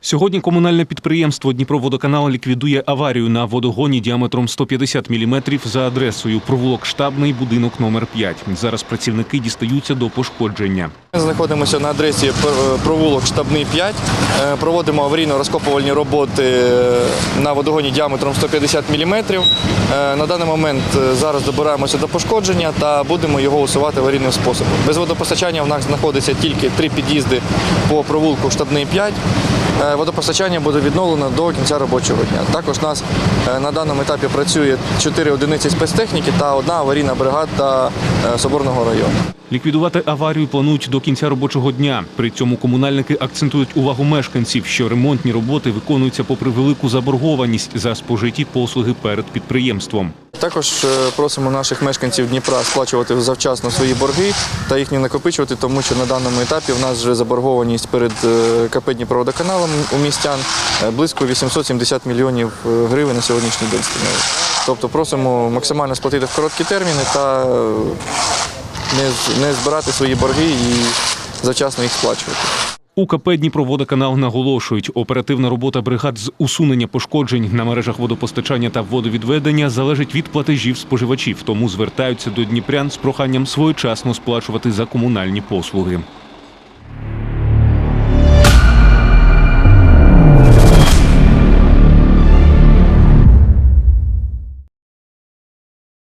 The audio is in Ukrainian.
Сьогодні комунальне підприємство Дніпроводоканал ліквідує аварію на водогоні діаметром 150 мм за адресою провулок Штабний, будинок номер 5. Зараз працівники дістаються до пошкодження. Ми знаходимося на адресі провулок Штабний 5. Е, Проводимо аварійно-розкопувальні роботи е, на водогоні діаметром 150 мм. На даний момент е, зараз добираємося до пошкодження та будемо його усувати аварійним способом. Без водопостачання в нас знаходиться тільки три під'їзди по провулку Штабний 5. Е, Водопостачання буде відновлено до кінця робочого дня. Також нас е, на даному етапі працює 4 одиниці спецтехніки та одна аварійна бригада е, Соборного району. Ліквідувати аварію планують до кінця робочого дня. При цьому комунальники акцентують увагу мешканців, що ремонтні роботи виконуються попри велику заборгованість за спожиті послуги перед підприємством. Також е, просимо наших мешканців Дніпра сплачувати завчасно свої борги та їх не накопичувати, тому що на даному етапі в нас вже заборгованість перед е, КП Дніпроводоканалом у містян е, близько 870 мільйонів гривень на сьогоднішній день. Тобто просимо максимально сплатити в короткі терміни та не збирати свої борги і завчасно їх сплачувати. У КП Дніпроводоканал наголошують, оперативна робота бригад з усунення пошкоджень на мережах водопостачання та водовідведення залежить від платежів споживачів, тому звертаються до дніпрян з проханням своєчасно сплачувати за комунальні послуги.